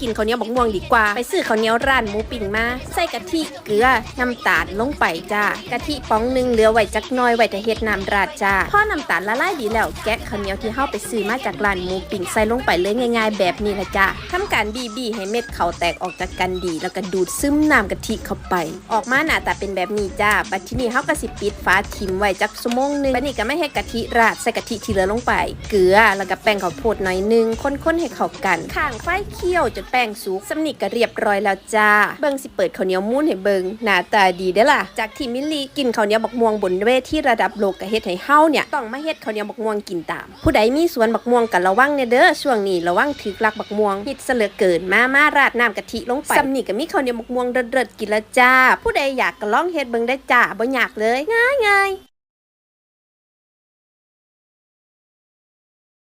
กินข้าวเหนียวบักม่วงดีกว่า ไปซื้อข้าวเหนียวร้านหมูปิ้งมา ใส่กะทิเกลือน้ำตาลลงไปจ้ากะทิป๋องหนึ่งเหลือไว้จักน้อยไว้แต่เฮ็ดน้ำราดจ้าพอน้ำตาลละลายดีแล้วแกะข้าวเหนียวที่เฮาไปซื้อมาจากร้านหมูปิ้งใส่ลงไปเลยง่าย ๆ แบบนี้ละจ้าทำการบีบีให้เม็ดเขาวแตกออกจากกันดี แล้วก็ดูดซึมน้ำกะทิเข้าไป ออกมาหน้าตาเป็นแบบนี้จ้าบัดทีนี้เฮาก็สิปิดฝาทิมไว้จักชั่วโมงหนึงบัดนี้ก็ไม่ให้กะทิราดใส่กะทิที่เหลือลงไป เกลือแล้วก็แป้งข้าวโพดหน่อยหนึง คนๆให้เข้ากันข้างไฟเคี่ยวจนแป้งสุกสำนิกก็เรียบร้อยแล้วจ้า เบิงสิเปิดข้าวเหนียวมูนให้เบิงหน้าตาดีเด้อล่ะ จากที่มิลลีกินข้าวเหนียวบักม่วงบนเวทีระดับโลกก็เฮ็ดให้เฮาเนี่ยต้องมาเฮ็ดข้าวเหนียวบักม่วงกินตาม ผู้ใดมีสวนบักม่วงก็ระวังเนี่ยเด้อช่วงนี้ระวังถึกลักบักม่วงฮิตเหลือเกินมามาราดน้ำกะทิลงไปสำนิกก็มีข้าวเหนียวบักม่วงเริดๆกินละจ้า ผู้ใดอยากก็ลองเฮ็ดเบิงได้จ้าบ่ยากเลยง่ายๆ